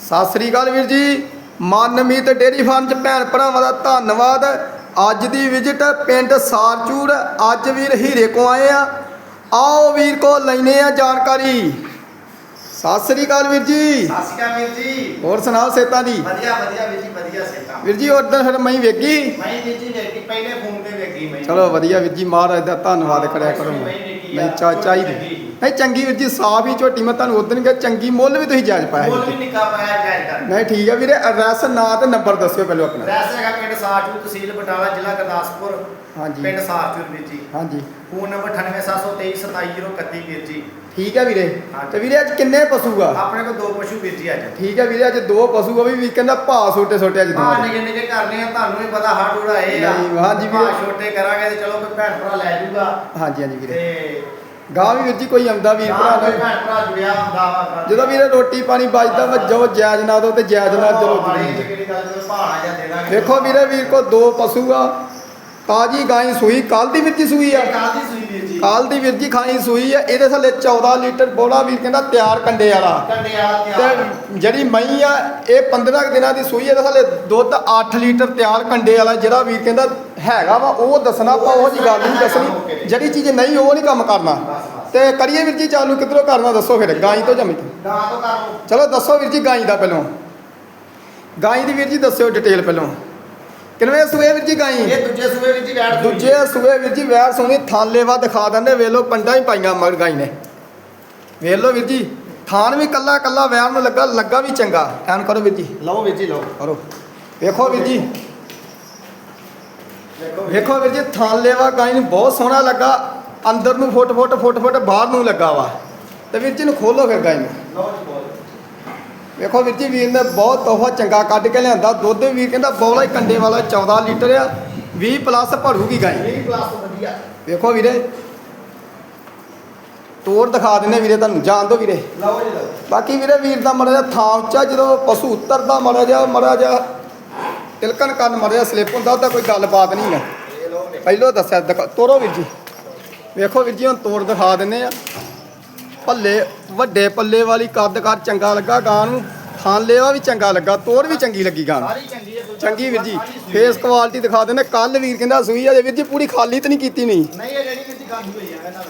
ਸਤਿ ਸ੍ਰੀ ਅਕਾਲ ਵੀਰ ਜੀ। Manmeet dairy farm ਚ ਭੈਣ ਭਰਾਵਾਂ ਦਾ ਧੰਨਵਾਦ। ਅੱਜ ਦੀ ਵਿਜ਼ਿਟ ਪਿੰਡ ਸਾਰਚੂਰ। ਅੱਜ ਵੀਰ ਹੀਰੇ ਕੋ ਆਏ ਆ। ਆਓ ਵੀਰ ਕੋ ਲੈਨੇ ਆ ਜਾਣਕਾਰੀ। ਸਤਿ ਸ੍ਰੀ ਅਕਾਲ ਵੀਰ ਜੀ। ਸਤਿ ਸ਼੍ਰੀ ਅਕਾਲ ਵੀਰ ਜੀ। ਹੋਰ ਸੁਣਾਓ ਸੇਤਾਂ ਦੀ? ਵਧੀਆ ਵਧੀਆ ਵੀਰ ਜੀ ਵਧੀਆ ਸੇਤਾ ਵੀਰ ਜੀ ਉਦੋਂ ਫਿਰ ਮੈਂ ਵੇਖੀ। ਮੈਂ ਵੀਰ ਜੀ ਵੇਖੀ ਪਹਿਲੇ ਫੋਨ ਤੇ ਵੇਖੀ ਮੈਂ ਚਲੋ ਵਧੀਆ ਵੀਰ ਜੀ ਮਹਾਰਾਜ ਦਾ ਧੰਨਵਾਦ ਕਰਿਆ ਕਰੋ। ਨਹੀਂ ਚਾ ਚਾਹੀਦੀ ਨਹੀਂ ਚੰਗੀ ਵੀਰ ਜੀ ਸਾਫ਼ ਹੀ ਝੋਟੀ ਮੈਂ ਤੁਹਾਨੂੰ ਉਦੋਂ ਕਿਹਾ ਚੰਗੀ ਮੁੱਲ ਵੀ ਤੁਸੀਂ ਜਾਇਜ਼ ਪਾਇਆ ਮੁੱਲ ਵੀ। ਨਿੱਕਾ ਪਾਇਆ ਜਾਇਜ਼ ਕਰ ਨਹੀਂ ਠੀਕ ਹੈ ਵੀਰੇ ਐਡਰੈਸ ਨਾਂ ਤੇ ਨੰਬਰ ਦੱਸਿਓ ਪਹਿਲਾਂ ਆਪਣਾ। ਰੈਸ ਹੈਗਾ ਪਿੰਡ ਸਾਰਚੂਰ ਤਹਿਸੀਲ ਬਟਾਲਾ ਜ਼ਿਲ੍ਹਾ ਗੁਰਦਾਸਪੁਰ ਹਾਂਜੀ। ਪਿੰਡ ਸਾਰਚੂਰ ਵੀਰ ਜੀ। ਹਾਂਜੀ। ਫੋਨ ਨੰਬਰ 9872372031 ਵੀਰ ਜੀ। ਠੀਕ ਹੈ ਵੀਰੇ। ਤੇ ਵੀਰੇ ਅੱਜ ਕਿੰਨੇ ਪਸ਼ੂ ਆ? ਆਪਣੇ ਕੋਲ ਦੋ ਪਸ਼ੂ ਵੀਰ ਜੀ ਅੱਜ। ਠੀਕ ਹੈ ਵੀਰੇ ਅੱਜ ਦੋ ਪਸ਼ੂ ਆ ਵੀ ਵੀਕਐਂਡ ਦਾ ਭਾਅ ਛੋਟੇ ਛੋਟੇ ਅੱਜ ਹਾਂ ਦੋ ਨਿੱਕੇ ਨਿੱਕੇ ਕਰਨੇ ਆ ਤੁਹਾਨੂੰ ਵੀ ਪਤਾ ਹੱਟ ਉੜਾਏ ਆ। ਨਹੀਂ, ਹਾਂਜੀ ਵੀਰੇ। ਛੋਟੇ ਕਰਾਂਗੇ ਤੇ ਚਲੋ ਕੋਈ ਭੈਣ ਭਰਾ ਲੈ ਜਾਊਗਾ। ਹਾਂਜੀ ਹਾਂਜੀ ਵੀਰੇ। ਤੇ ਗਾਂ ਵੀ ਵੀਰ ਜੀ ਕੋਈ ਆਉਂਦਾ ਵੀਰ ਭਰਾ ਕੋਈ ਨਾਲ। ਭੈਣ ਭਰਾ ਜੁੜਿਆ ਹੁੰਦਾ ਵਾ ਜਦੋਂ ਵੀਰੇ ਰੋਟੀ ਪਾਣੀ ਬਚਦਾ ਵਾ ਜੋ ਜਾਇਜ਼ ਨਾ ਦੋ ਤੇ ਜਾਇਜ਼ ਨਾ ਚਲੋ ਗੱਲ ਜਦੋਂ ਭਾਣਾ ਜਾਂ ਵੇਖੋ ਵੀਰੇ ਵੀਰ ਕੋ ਦੋ ਪਸ਼ੂ ਆ। ਤਾਜੀ ਗਾਂ ਸੂਈ ਕੱਲ ਦੀ ਵੀਰ ਜੀ ਸੂਈ ਆ। ਕਾਲ ਦੀ ਸੂਈ ਵੀਰ ਜੀ। ਕੱਲ ਦੀ ਵੀਰ ਜੀ ਖਾਈ ਸੂਈ ਆ ਇਹਦੇ ਥੱਲੇ 14 ਲੀਟਰ ਬੋਲਾ ਵੀਰ ਕਹਿੰਦਾ ਤਿਆਰ ਕੰਡੇ ਵਾਲਾ। ਕੰਡੇ ਤੇ ਜਿਹੜੀ ਮਈ ਆ ਇਹ 15 ਕੁ ਦਿਨਾਂ ਦੀ ਸੂਈ ਇਹਦੇ ਥੱਲੇ ਦੁੱਧ 8 ਲੀਟਰ ਤਿਆਰ ਕੰਡੇ ਵਾਲਾ ਜਿਹੜਾ ਵੀਰ ਕਹਿੰਦਾ ਹੈਗਾ ਵਾ ਉਹ ਦੱਸਣਾ ਆਪਾਂ ਉਹ ਜੀ ਗੱਲ ਨਹੀਂ ਦੱਸਣੀ। ਜਿਹੜੀ ਚੀਜ਼ ਨਹੀਂ ਉਹ ਨਹੀਂ ਕੰਮ ਕਰਨਾ। ਤੇ ਕਰੀਏ ਵੀਰ ਜੀ ਚਾਲੂ ਕਿੱਧਰੋਂ ਕਰਨਾ ਦੱਸੋ ਫਿਰ ਗਾਈ ਤੋਂ ਜਮੀ ਤੋਂ ਚਲੋ ਦੱਸੋ ਵੀਰ ਜੀ ਗਾਈ ਦਾ ਪਹਿਲੋਂ। ਗਾਈ ਦੀ ਵੀਰ ਜੀ ਦੱਸਿਓ ਡਿਟੇਲ ਪਹਿਲੋਂ। ਕਿੰਨਵੇਂ ਸੂਏ ਵੀਰ ਜੀ ਗਾਈ? ਇਹ ਦੂਜੇ ਸੂਏ ਹੀ ਬੈਠ ਗਈ। ਦੂਜੇ ਸੂਏ ਵੀਰ ਜੀ ਵੈਰ ਥਾਲੇਵਾ ਦਿਖਾ ਦਿੰਦੇ ਵੇਖ ਲਓ ਪੰਡਾਂ ਹੀ ਪਾਈਆਂ ਮਗਰ ਗਾਈ ਨੇ। ਵੇਖ ਲਓ ਵੀਰ ਜੀ ਥਾਨ ਵੀ ਕੱਲਾ ਕੱਲਾ ਵੈਰ ਨੂੰ ਲੱਗਾ ਲੱਗਾ ਵੀ ਚੰਗਾ। ਐਨ ਕਰੋ ਵੀਰ ਜੀ। ਲਓ ਵੀਰ ਜੀ ਲਓ। ਕਰੋ। ਵੇਖੋ ਵੀਰ ਜੀ। ਵੇਖੋ ਵੀਰ ਜੀ ਥਾਲੇਵਾ ਗਾਈ ਨੂੰ ਬਹੁਤ ਸੋਹਣਾ ਲੱਗਾ। ਅੰਦਰ ਨੂੰ ਫੁੱਟ ਫੁੱਟ ਫੁੱਟ ਫੁੱਟ ਬਾਹਰ ਨੂੰ ਲੱਗਾ ਵਾ। ਤੇ ਵੀਰ ਜੀ ਨੂੰ ਖੋਲੋ ਫਿਰ ਗਾਈ ਨੂੰ। ਜੀ ਵੇਖੋ ਵੀਰ ਜੀ ਵੀਰ ਨੇ ਬਹੁਤ ਤੋਹਫਾ ਚੰਗਾ ਕੱਢ ਕੇ ਲਿਆਂਦਾ। ਦੁੱਧ ਵੀਰ ਕਹਿੰਦਾ ਬੌਲਾ ਹੀ ਕੰਡੇ ਵਾਲਾ 14 ਲੀਟਰ ਆ। 20 ਪਲੱਸ ਭਰੂਗੀ ਗਾਈ। ਇਹ ਕਲਾਸ ਤੋਂ ਵਧੀਆ। ਵੇਖੋ ਵੀਰੇ ਤੋੜ ਦਿਖਾ ਦਿੰਨੇ ਵੀਰੇ ਤੁਹਾਨੂੰ ਜਾਣ ਦੋ ਵੀਰੇ। ਲਓ ਜੀ ਲਓ। ਬਾਕੀ ਵੀਰੇ ਵੀਰ ਦਾ ਮੜਾ ਜਿਹਾ ਥਾਂ ਉੱਚਾ ਜਦੋਂ ਪਸ਼ੂ ਉਤਰਦਾ ਮੜਾ ਜਿਹਾ ਮੜਾ ਜਿਹਾ ਤਿਲਕਣ ਕੰਨ ਮੜਾ ਜਿਹਾ ਸਲਿੱਪ ਹੁੰਦਾ ਉਹਦਾ ਕੋਈ ਗੱਲਬਾਤ ਨਹੀਂ ਹੈ ਪਹਿਲੋਂ ਦੱਸਿਆ ਤੋਰੋ ਵੀਰ ਜੀ। ਵੇਖੋ ਵੀਰ ਜੀ ਹੁਣ ਤੋੜ ਦਿਖਾ ਦਿੰਨੇ ਆ। ਪੱਲੇ ਵੱਡੇ ਪੱਲੇ ਵਾਲੀ ਕੱਦ ਕਰ ਚੰਗਾ ਲੱਗਾ ਗਾਂ ਨੂੰ। ਥਾਂ ਲੇਵਾ ਵੀ ਚੰਗਾ ਲੱਗਾ ਤੋੜ ਵੀ ਚੰਗੀ ਲੱਗੀ ਗਾਂ ਚੰਗੀ ਵੀਰ ਜੀ ਫੇਸ। ਕੁਆਲਿਟੀ ਦਿਖਾ ਦਿੰਨੇ ਕੱਲ ਵੀਰ ਕਹਿੰਦਾ ਸੂਈ ਆ ਜੇ ਵੀਰ ਜੀ ਪੂਰੀ ਖਾਲੀ ਤੇ ਨਹੀਂ ਕੀਤੀ ਨਹੀਂ। ਨਹੀਂ ਇਹ ਜਿਹੜੀ ਵੀਰ ਜੀ ਗਾਂ ਹੋਈ ਆ ਇਹਨਾਂ ਦਾ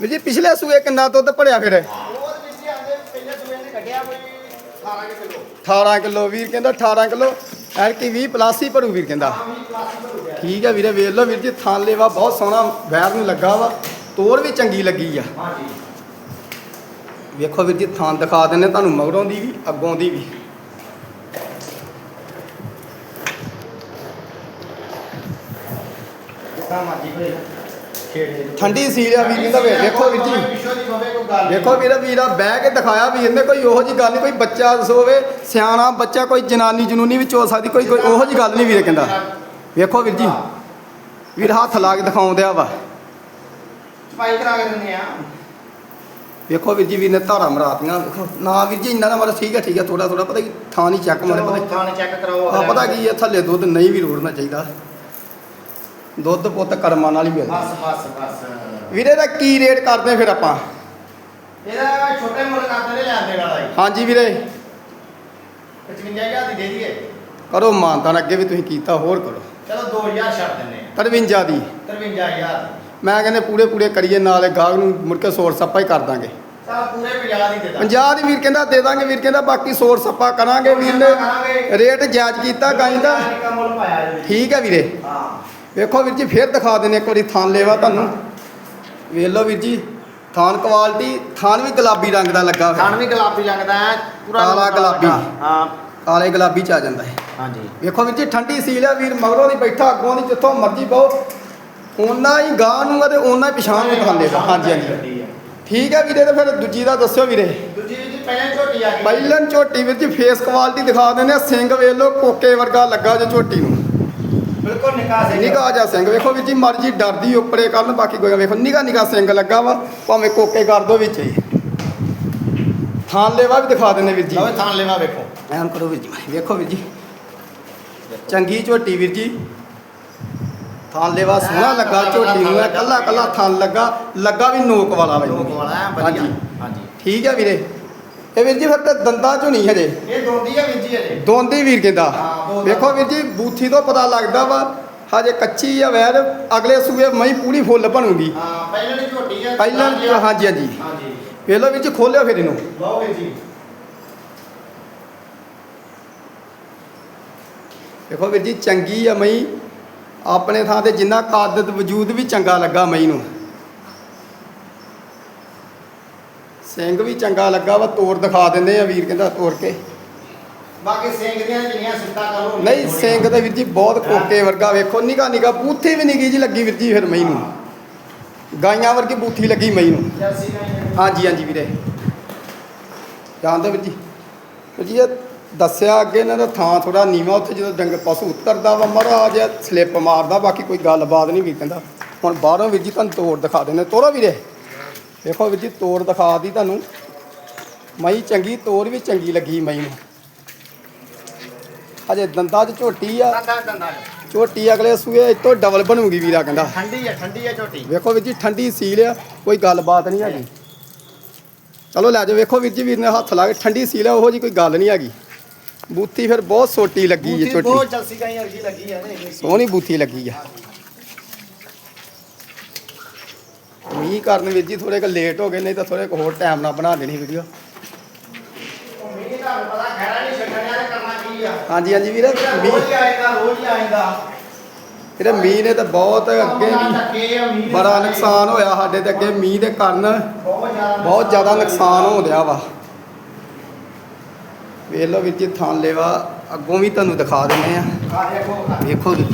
ਵੀਰ ਜੀ ਪਿਛਲੇ ਸੂਏ ਕਿੰਨਾ ਦੁੱਧ ਭਰਿਆ ਫਿਰ? ਉਹ ਵੀਰ ਜੀ ਆਂਦੇ ਪਹਿਲੇ ਸੂਏ ਨੇ ਕੱਢਿਆ ਕੋਈ 18 ਕਿਲੋ। 18 ਕਿਲੋ ਵੀਰ ਕਹਿੰਦਾ 18 ਕਿਲੋ। ਐਰ ਕੀ 20 ਪਲੱਸ ਹੀ ਭਰੂ ਵੀਰ ਕਹਿੰਦਾ। ਠੀਕ ਹੈ ਵੀਰੇ ਵੇਖ ਲਓ ਵੀਰ ਜੀ ਥਾਂ ਲੇਵਾ ਬਹੁਤ ਸੋਹਣਾ ਵੈਰ ਨੂੰ ਲੱਗਾ ਵਾ। ਤੋੜ ਵੀ ਚੰਗੀ ਲੱਗੀ ਆ। ਹਾਂ ਜੀ ਵੇਖੋ ਵੀਰ ਜੀ ਥਾਂ ਦਿਖਾ ਦਿੰਨੇ ਤੁਹਾਨੂੰ ਮਗਰੋਂ ਦੀ ਵੀ ਅੱਗੋਂ ਦੀ ਵੀ। ਠੰਡੀ ਸੀਲ ਆ ਵੀਰ ਕਹਿੰਦਾ ਵੇ- ਵੇਖੋ ਵੀਰ ਜੀ। ਦੀ ਵੇਖੋ ਵੀਰੇ ਵੀਰਾ ਬਹਿ ਕੇ ਦਿਖਾਇਆ ਵੀਰ ਨੇ ਕੋਈ ਉਹੋ ਜੀ ਗੱਲ ਨਹੀਂ ਕੋਈ ਬੱਚਾ ਹੋਵੇ ਸਿਆਣਾ ਬੱਚਾ ਕੋਈ ਜਨਾਨੀ ਜਨੂਨੀ ਵਿੱਚ ਹੋ ਸਕਦੀ ਕੋਈ ਕੋਈ ਉਹੋ ਜੀ ਗੱਲ ਨਹੀਂ ਵੀਰੇ ਕਹਿੰਦਾ। ਵੇਖੋ ਵੀਰ ਜੀ ਵੀਰ ਹੱਥ ਲਾ ਕੇ ਦਿਖਾਉਂਦਿਆ ਵਾ। ਸਫ਼ਾਈ ਕਰਾ ਕੇ ਦਿੰਦੇ ਆ। ਵੇਖੋ ਵੀਰ ਜੀ ਵੀਰ ਨੇ ਧਾਰਾ ਮਰਾਤੀਆਂ। ਵੇਖੋ ਨਾ ਵੀਰ ਜੀ ਇੰਨਾ ਦਾ ਮਰਾ ਠੀਕ ਹੈ ਠੀਕ ਹੈ ਥੋੜਾ ਥੋੜਾ ਪਤਾ ਕੀ ਥਾਂ ਨਹੀਂ ਚੱਕ ਮਾਰੇ ਪਤਾ ਥਾਣੇ ਚੈੱਕ ਕਰਾਓ ਆ ਪਤਾ ਕੀ ਹੈ ਥੱਲੇ ਦੁੱਧ ਨਹੀਂ ਵੀ ਰੋੜਨਾ ਚਾਹੀਦਾ। ਦੁੱਧ ਪੁੱਤ ਕਰਮਾਂ ਨਾਲ ਹੀ ਮਿਲਦਾ। ਬਸ ਬਸ ਬਸ। ਵੀਰੇ ਦਾ ਕੀ ਰੇਟ ਕਰਦੇ ਫਿਰ ਆਪਾਂ? ਇਹਦਾ ਛੋਟੇ ਮੁੱਲ ਕਰਦੇ ਨੇ ਲੈਂਦੇ ਵਾਲਾ ਹੀ ਹਾਂਜੀ ਵੀਰੇ। 55000 ਦੀ ਦੇ ਦਈਏ। ਕਰੋ ਮਾਨਤਾਨ ਅੱਗੇ ਵੀ ਤੁਸੀਂ ਕੀਤਾ ਹੋਰ ਕਰੋ। ਚਲੋ 2000 ਛੱਡ ਦਿੰਨੇ ਆ। 53 ਦੀ। 53000 ਮੈਂ ਕਹਿੰਦੇ ਪੂਰੇ ਪੂਰੇ ਕਰੀਏ ਨਾਲੇ ਗਾਹਕ ਨੂੰ ਮੁੜ ਕੇ ਸੋਰ ਸੱਪਾ ਹੀ ਕਰ ਦਾਂਗੇ। ਤਾਂ ਪੂਰੇ 50 ਦੀ ਦੇ ਦਾਂ 50 ਦੀ ਵੀਰ ਕਹਿੰਦਾ ਦੇ ਦਾਂਗੇ ਵੀਰ ਕਹਿੰਦਾ ਬਾਕੀ ਸੋਰ ਸੱਪਾ ਕਰਾਂਗੇ ਵੀਰ ਨੇ। ਰੇਟ ਜਾਇਜ਼ ਕੀਤਾ ਗਾਈ ਦਾ। ਦਾ ਠੀਕ ਹੈ ਵੀਰੇ। ਹਾਂ। ਵੇਖੋ ਵੀਰ ਜੀ ਫੇਰ ਦਿਖਾ ਦਿੰਨੇ ਇੱਕ ਵਾਰੀ ਥਾਨ ਲੇਵਾ ਤੁਹਾਨੂੰ। ਵੇਖ ਲਓ ਵੀਰ ਜੀ ਥਾਨ ਕੁਆਲਿਟੀ ਥਾਨ ਵੀ ਗੁਲਾਬੀ ਰੰਗ ਦਾ ਲੱਗਾ ਹੋਇਆ। ਖਾਣ ਵੀ ਗੁਲਾਬੀ ਲੱਗਦਾ ਹੈ ਪੂਰਾ ਕਾਲਾ ਗੁਲਾਬੀ। ਹਾਂ। ਕਾਲੇ ਗੁਲਾਬੀ ਚ ਆ ਜਾਂਦਾ ਹੈ ਹਾਂਜੀ। ਵੇਖੋ ਵੀਰ ਜੀ ਠੰਡੀ ਸੀਲ ਹੈ ਵੀਰ ਮਗਰੋਂ ਦੀ ਬੈਠਾ ਅੱਗੋਂ ਦੀ ਜਿੱਥੋਂ ਮਰਜ਼ੀ ਬਹੁ। ਓਨਾ ਹੀ ਗਾਂ ਨੂੰ ਆ ਤੇ ਓਨਾ ਹੀ ਪਛਾਣ ਨੂੰ ਖਾਂਦੇ ਦਾ ਹਾਂਜੀ ਹਾਂਜੀ। ਠੀਕ ਹੈ ਵੀਰੇ ਤੇ ਫਿਰ ਦੂਜੀ ਦਾ ਦੱਸਿਓ ਵੀਰੇ। ਦੂਜੀ ਜੀ ਪਹਿਲਾਂ ਝੋਟੀ ਆ ਗਈ। ਝੋਟੀ ਫੇਸ ਕੁਆਲਿਟੀ ਦਿਖਾ ਦਿੰਦੇ ਆ। ਸਿੰਘ ਵੇਖ ਲਓ ਕੋਕੇ ਵਰਗਾ ਲੱਗਾ ਜੇ ਝੋਟੀ ਨੂੰ। ਬਿਲਕੁਲ ਨਿਕਾਹ ਸੇ ਨਿਗਾਹ ਜਾ ਸਿੰਘ। ਵੇਖੋ ਵੀਰ ਜੀ ਮਰਜ਼ੀ ਡਰਦੀ ਉੱਪਰੇ ਕਰਨ ਬਾਕੀ ਕੋਈ ਵੇਖੋ ਨਿਗਾਹ ਨਿਗਾਹ ਸਿੰਘ ਲੱਗਾ ਵਾ। ਭਾਵੇਂ ਕੋਕੇ ਕਰ ਦੋ ਵਿੱਚ ਹੀ। ਥਾਨ ਲੈਵਾ ਵੀ ਦਿਖਾ ਦਿੰਦੇ ਵੀਰ ਜੀ। ਲਓ ਥਾਣ ਲੈਵਾ ਵੇਖੋ। ਐਨ ਕਰੋ ਵੀਰ ਜੀ। ਵੇਖੋ ਵੀਰ ਜੀ। ਚੰਗੀ ਝੋਟੀ ਵੀਰ ਜੀ। ਥਾਨ ਲੈਵਾ ਸੋਹਣਾ ਲੱਗਾ ਝੋਟੀ ਨੂੰ ਕੱਲਾ ਕੱਲਾ ਥਾਨ ਲੱਗਾ ਲੱਗਾ ਵੀ ਨੋਕ ਵਾਲਾ ਬਾਈ ਲੋਕ ਵਾਲਾ ਹੈ ਵਧੀਆ। ਹਾਂਜੀ। ਹਾਂਜੀ। ਠੀਕ ਹੈ ਵੀਰੇ। ਇਹ ਵੀਰ ਜੀ ਫਿਰ ਤੇ ਦੰਦਾਂ ਚੋਂ ਨਹੀਂ ਹਜੇ। ਇਹ ਦੋਂਦੀ ਹੈ ਵੀਰ ਜੀ ਅਜੇ ਦੋਂਦੀ ਵੀਰ ਕਹਿੰਦਾ। ਵੇਖੋ ਵੀਰ ਜੀ ਬੂਥੀ ਤੋਂ ਪਤਾ ਲੱਗਦਾ ਵਾ ਹਜੇ ਕੱਚੀ ਆ ਵੈਰ ਅਗਲੇ ਸੂਏ ਮਈ ਪੂਰੀ ਫੁੱਲ ਬਣੂਗੀ। ਹਾਂ ਪਹਿਲਾਂ ਦੀ ਝੋਟੀ ਹੈ ਪਹਿਲਾਂ ਹਾਂਜੀ ਹਾਂਜੀ। ਹਾਂਜੀ। ਹਾਂਜੀ ਵੀਰ ਜੀ ਖੋਲਿਓ ਫਿਰ ਇਹਨੂੰ। ਲਓ ਵੀਰ ਜੀ। ਵੇਖੋ ਵੀਰ ਜੀ ਚੰਗੀ ਆ ਮਈ ਆਪਣੇ ਥਾਂ ਤੇ ਜਿੰਨਾ ਕਾਦਤ ਵਜੂਦ ਵੀ ਚੰਗਾ ਲੱਗਾ ਮਈ ਨੂੰ ਸਿੰਘ ਵੀ ਚੰਗਾ ਲੱਗਾ ਵਾ ਤੋੜ ਦਿਖਾ ਦਿੰਦੇ ਆ ਵੀਰ ਕਹਿੰਦਾ ਤੋੜ ਕੇ। ਬਾਕੀ ਸਿੰਘ ਦੀਆਂ ਜਿੰਨੀਆਂ ਸਿੱਟਾ ਕਰੋ ਨਹੀਂ ਸਿੰਘ ਤਾਂ ਵੀਰ ਜੀ ਬਹੁਤ ਕੋਕੇ ਵਰਗਾ ਵੇਖੋ ਨਿਗਾ ਨਿਗਾ ਬੂਥੀ ਵੀ ਨਿੱਗੀ ਜੀ ਲੱਗੀ ਵੀਰ ਜੀ ਫਿਰ ਮਈ ਨੂੰ ਗਾਈਆਂ ਵਰਗੀ ਬੂਥੀ ਲੱਗੀ ਮਈ ਨੂੰ ਹਾਂਜੀ ਹਾਂਜੀ ਵੀਰੇ। ਜਾਣਦੇ ਵੀਰ ਜੀ? ਵੀਰ ਜੀ ਦੱਸਿਆ ਅੱਗੇ ਇਹਨਾਂ ਦਾ ਥਾਂ ਥੋੜਾ ਨੀਵਾ ਉੱਥੇ ਜਦੋਂ ਡੰਗ ਪਸ਼ੂ ਉਤਰਦਾ ਵਾ ਮਹਾਰਾਜ ਸਲਿੱਪ ਮਾਰਦਾ ਬਾਕੀ ਕੋਈ ਗੱਲਬਾਤ ਨਹੀਂ ਵੀਰ ਕਹਿੰਦਾ। ਹੁਣ ਬਾਹਰੋਂ ਵੀਰ ਜੀ ਤੁਹਾਨੂੰ ਤੋੜ ਦਿਖਾ ਦਿੰਦੇ ਤੋਰੋ ਵੀਰੇ। ਵੇਖੋ ਵੀਰ ਜੀ ਤੋੜ ਦਿਖਾ ਦੀ ਤੁਹਾਨੂੰ। ਮਈ ਚੰਗੀ ਤੋੜ ਵੀ ਚੰਗੀ ਲੱਗੀ ਮਈ ਨੂੰ। ਅਜੇ ਦੰਦਾਂ 'ਚ ਝੋਟੀ ਆ। ਦੰਦਾਂ ਦੰਦਾਂ ਝੋਟੀ ਅਗਲੇ ਸੂਏ ਇਹ ਤੋਂ ਡਬਲ ਬਣੂਗੀ ਵੀਰਾ ਕਹਿੰਦਾ। ਠੰਡੀ ਹੈ ਠੰਡੀ ਹੈ ਝੋਟੀ। ਵੇਖੋ ਵੀਰ ਜੀ ਠੰਡੀ ਸੀਲ ਆ ਕੋਈ ਗੱਲਬਾਤ ਨਹੀਂ ਹੈਗੀ। ਚਲੋ ਲੈ ਜਾਓ ਵੇਖੋ ਵੀਰ ਜੀ ਵੀਰ ਨੇ ਹੱਥ ਲਾ ਕੇ ਠੰਡੀ ਸੀਲ ਆ ਉਹੋ ਜੀ ਕੋਈ ਗੱਲ ਨਹੀਂ ਹੈਗੀ। ਬੂਥੀ ਫਿਰ ਬਹੁਤ ਸੋਟੀ ਲੱਗੀ ਹੈ ਛੋਟੀ। ਬਹੁਤ ਜਲਸੀ ਕਾਈ ਅਰਜੀ ਲੱਗੀ ਹੈ ਨੇ ਸੋਹਣੀ ਬੂਥੀ ਲੱਗੀ ਆ। ਮੀਂਹ ਕਰਨ ਵੀਰ ਜੀ ਥੋੜੇ ਕੁ ਲੇਟ ਹੋ ਗਏ ਨਹੀਂ ਤਾਂ ਥੋੜੇ ਕੁ ਹੋਰ ਟਾਈਮ ਨਾਲ ਬਣਾ ਦੇਣੀ ਵੀਡੀਓ। ਮੀਂਹ ਦਾ ਪਤਾ ਖੈਰਾ ਨਹੀਂ ਛੱਡਣਿਆ ਤੇ ਕਰਨਾ ਕੀ ਆ। ਹਾਂਜੀ ਹਾਂਜੀ ਵੀਰੇ। ਮੀਂਹ ਰੋਜ਼ ਹੀ ਆਏਗਾ ਰੋਜ਼ ਹੀ ਆਏਗਾ। ਵੀਰੇ ਮੀਂਹ ਨੇ ਤਾਂ ਬਹੁਤ ਅੱਗੇ ਵੀ ਬੜਾ ਨੁਕਸਾਨ ਹੋਇਆ ਸਾਡੇ ਤੇ ਅੱਗੇ। ਮੀਂਹ ਦੇ ਕਾਰਨ ਬਹੁਤ ਜ਼ਿਆਦਾ ਬਹੁਤ ਜ਼ਿਆਦਾ ਨੁਕਸਾਨ ਹੋ ਰਿਹਾ ਵਾ। ਵੇਖ ਲਓ ਵੀਰ ਜੀ ਥਾਂ ਲੈਵਾ ਅੱਗੋਂ ਵੀ ਤੁਹਾਨੂੰ ਦਿਖਾ ਦਿੰਦੇ ਆ। ਵੇਖੋ ਜੀ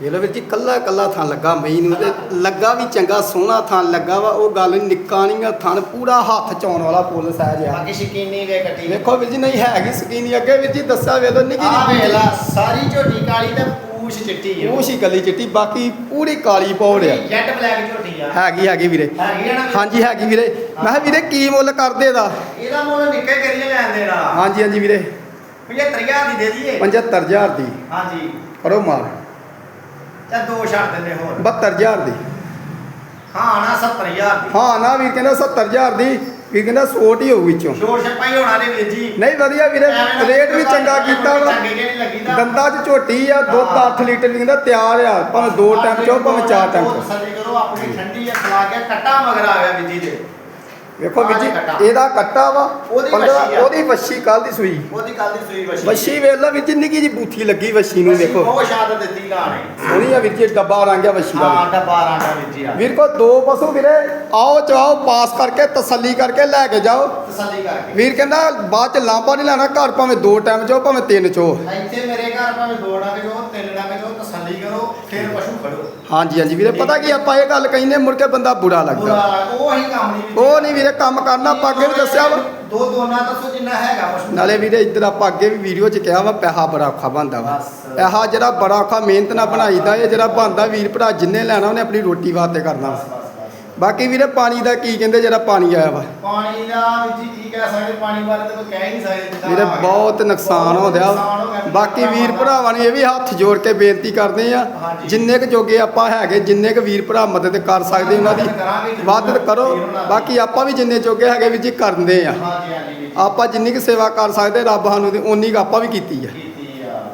ਵੇਖ ਲਓ ਵੀਰ ਜੀ ਕੱਲਾ ਕੱਲਾ ਥਾਂ ਲੱਗਾ ਮਈ ਨੂੰ ਤੇ ਲੱਗਾ ਵੀ ਚੰਗਾ ਸੋਹਣਾ ਥਾਂ ਲੱਗਾ ਵਾ ਉਹ ਗੱਲ ਨਿੱਕਾ ਨਹੀਂ ਆ ਥਣ ਪੂਰਾ ਹੱਥ ਚਾਉਣ ਵਾਲਾ ਫੁੱਲ ਸਹਿਜ ਆ। ਬਾਕੀ ਸ਼ਕੀਨੀ ਵੇ ਕੱਟੀ। ਵੇਖੋ ਵੀਰ ਜੀ ਨਹੀਂ ਹੈਗੀ ਸਕੀਨੀ ਅੱਗੇ ਵੀਰ ਜੀ ਦੱਸਿਆ ਵੇਖ ਲਓ ਨਿੱਕੀ ਆ ਜਿਹੀ ਵੇਲਾ ਸਾਰੀ ਝੋਟੀ ਕਾਲੀ ਤੇ ਪੂਛ ਚਿੱਟੀ ਉਹ ਸੀ ਗਲੀ ਚਿੱਟੀ ਬਾਕੀ ਪੂਰੀ ਕਾਲੀ ਪੌੜ ਆ। ਜੈਟ ਬਲੈਕ ਝੋਟੀ ਆ। ਹੈਗੀ ਹੈਗੀ ਵੀਰੇ। ਹੈਗੀ ਆ ਨਾ ਹਾਂਜੀ ਹੈਗੀ ਵੀਰੇ। ਮੈਂ ਕਿਹਾ ਵੀਰੇ ਕੀ ਮੁੱਲ ਕਰਦੇ ਦਾ? ਇਹਦਾ ਮੁੱਲ ਨਿੱਕੇ ਕਰੀਏ ਲੈਣ ਦੇਣਾ ਹਾਂਜੀ ਹਾਂਜੀ ਵੀਰੇ। 75000 ਦੀ ਦੇ ਦਈਏ। 75000 ਦੀ। ਹਾਂਜੀ। ਕਰੋ ਮਾਰ ਤੇ ਦੋ ਛੱਡ ਦਿੰਦੇ ਹੋਰ। 72000 ਦੀ। ਹਾਂ ਨਾ 70000 ਦੀ। ਹਾਂ ਨਾ ਵੀਰ ਕਹਿੰਦਾ 70000 ਦੀ। ਵੀਰ ਕਹਿੰਦਾ ਸੋਟ ਹੀ ਹੋਊ ਵਿੱਚੋਂ। ਸ਼ੋਰ ਛਪਾਈ ਹੋਣਾ ਨੇ ਵੀਰ ਜੀ। ਨਹੀਂ ਵਧੀਆ ਵੀਰੇ ਰੇਟ ਵੀ ਚੰਗਾ ਕੀਤਾ ਵਾ। ਦੰਦਾਂ 'ਚ ਝੋਟੀ ਆ ਦੁੱਧ ਹਾਂ। 8 ਲੀਟਰ ਵੀ ਕਹਿੰਦਾ ਤਿਆਰ ਆ ਭਾਵੇਂ ਦੋ ਟਾਈਮ ਚੋ ਭਾਵੇਂ ਚਾਰ ਟਾਈਮ ਬਹੁਤ ਚੋ ਤਸੱਲੀ ਕਰੋ ਆਪਣੀ ਠੰਡੀ ਆ ਖਲਾ ਕੇ ਕੱਟਾ ਮਗਰ ਆ ਗਿਆ ਵੀਰ ਜੀ ਦੇ। ਵੇਖੋ ਵੀਰ ਜੀ। ਇਹਦਾ ਕੱਟਾ ਵਾ ਉਹਦੀ ਪੰਦਰਾਂ- ਵੱਛੀ। ਉਹਦੀ ਵੱਛੀ ਕੱਲ ਦੀ ਸੂਈ। ਉਹਦੀ ਕੱਲ ਦੀ ਸੂਈ ਵਸ਼ੀ ਵੱਛੀ ਵੇਖ ਲਓ ਵੀਰ ਜੀ ਨਿੱਕੀ ਜੀ ਬੂਥੀ ਲੱਗੀ ਵੱਛੀ ਨੂੰ ਵੇਖੋ। ਬਹੁਤ ਸ਼ਾਨਦਾਰ ਦਿੱਤੀ ਗਾਣੇ ਸੋਹਣੀ ਆ ਵੀਰ ਜੀ ਡੱਬਾ ਰੰਗਿਆ ਵੱਛੀ ਦਾ ਹਾਂ ਡੱਬਾ ਰਾਂਡਾ ਵੀਰ ਜੀ ਆ। ਵੀਰ ਕੋ ਦੋ ਪਸ਼ੂ ਵੀਰੇ ਆਓ ਚਾਓ ਪਾਸ ਕਰਕੇ ਤਸੱਲੀ ਕਰਕੇ ਲੈ ਕੇ ਜਾਓ। ਤਸੱਲੀ ਕਰਕੇ। ਵੀਰ ਕਹਿੰਦਾ ਬਾਅਦ ਚ ਲਾਂਪਾ ਨਹੀਂ ਲੈਣਾ ਘਰ ਭਾਵੇਂ ਦੋ ਟਾਈਮ ਚੋ ਭਾਵੇਂ ਤਿੰਨ ਚੋ ਇੱਥੇ ਮੇਰੇ ਘਰ ਭਾਵੇਂ ਦੋ ਡੰਗ ਜੋ ਤਿੰਨ ਡੰਗ ਜੋ ਤਸੱਲੀ ਕਰੋ ਫਿਰ ਪਸ਼ੂ ਫੜੋ ਹਾਂਜੀ ਹਾਂਜੀ ਵੀਰੇ ਪਤਾ ਕੀ ਆਪਾਂ ਇਹ ਗੱਲ ਕਹਿੰਦੇ ਮੁੜ ਕੇ ਬੰਦਾ ਬੁਰਾ ਲੱਗਦਾ। ਉਹ ਹੀ ਕੰਮ ਨਹੀਂ ਵੀਰ ਉਹ ਨਹੀਂ ਵੀਰੇ ਕੰਮ ਕਰਨਾ ਆਪਾਂ ਅੱਗੇ ਵੀ ਦੱਸਿਆ ਵਾ। ਦੋ ਦੋਨਾ ਦੱਸੋ ਜਿੰਨਾ ਹੈਗਾ ਪਸ਼ੂ ਨਾਲੇ ਵੀਰੇ ਇੱਧਰ ਆਪਾਂ ਅੱਗੇ ਵੀ ਵੀਡੀਓ 'ਚ ਕਿਹਾ ਵਾ ਪੈਸਾ ਬੜਾ ਔਖਾ ਬਣਦਾ ਵਾ। ਪੈਸਾ ਜਿਹੜਾ ਬੜਾ ਔਖਾ ਮਿਹਨਤ ਨਾਲ ਬਣਾਈਦਾ ਇਹ ਜਿਹੜਾ ਬਣਦਾ ਵੀਰ ਭਰਾ ਜਿੰਨੇ ਲੈਣਾ ਉਹਨੇ ਆਪਣੀ ਰੋਟੀ ਵਾਸਤੇ ਕਰਨਾ। ਵਾ। ਬਾਕੀ ਵੀਰੇ ਪਾਣੀ ਦਾ ਕੀ ਕਹਿੰਦੇ ਜਿਹੜਾ ਪਾਣੀ ਆਇਆ ਵਾ? ਪਾਣੀ ਦਾ ਜੀ ਕੀ ਕਹਿ ਸਕਦੇ ਪਾਣੀ ਬਾਰੇ ਤਾਂ ਕੋਈ ਕਹਿ ਨਹੀਂ ਸਕਦੇ ਵੀਰੇ। ਬਹੁਤ ਨੁਕਸਾਨ ਹੋ ਗਿਆ। ਬਾਕੀ ਵੀਰ ਭਰਾਵਾਂ ਨੂੰ ਇਹ ਵੀ ਹੱਥ ਜੋੜ ਕੇ ਬੇਨਤੀ ਕਰਦੇ ਆ। ਜਿੰਨੇ ਕੁ ਜੋਗੇ ਆਪਾਂ ਹੈਗੇ ਜਿੰਨੇ ਕੁ ਵੀਰ ਭਰਾ ਮਦਦ ਕਰ ਸਕਦੇ ਉਹਨਾਂ ਦੀ ਮਦਦ ਕਰੋ। ਬਾਕੀ ਆਪਾਂ ਵੀ ਜਿੰਨੇ ਜੋਗੇ ਹੈਗੇ ਵੀਰ ਜੀ ਕਰਦੇ ਆ। ਆਪਾਂ ਜਿੰਨੀ ਕੁ ਸੇਵਾ ਕਰ ਸਕਦੇ ਰੱਬ ਸਾਨੂੰ ਤੇ ਉਨੀ ਕੁ ਆਪਾਂ ਵੀ ਕੀਤੀ ਆ।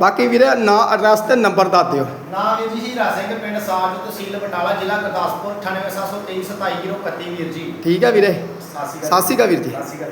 ਬਾਕੀ ਵੀਰੇ ਨਾਂ ਐਡਰੈਸ ਤੇ ਨੰਬਰ ਦੱਸ ਦਿਓ। ਨਾਮ ਵੀਰ ਜੀ ਹੀਰਾ ਸਿੰਘ ਪਿੰਡ ਸਾਜ ਤਹਿਸੀਲ ਬਟਾਲਾ ਜ਼ਿਲ੍ਹਾ ਗੁਰਦਾਸਪੁਰ 98723 27031 ਵੀਰ ਜੀ। ਠੀਕ ਹੈ ਵੀਰੇ। ਸ਼੍ਰੀ ਅਕਾਲ। ਵੀਰ ਜੀ। ਅਕਾਲ।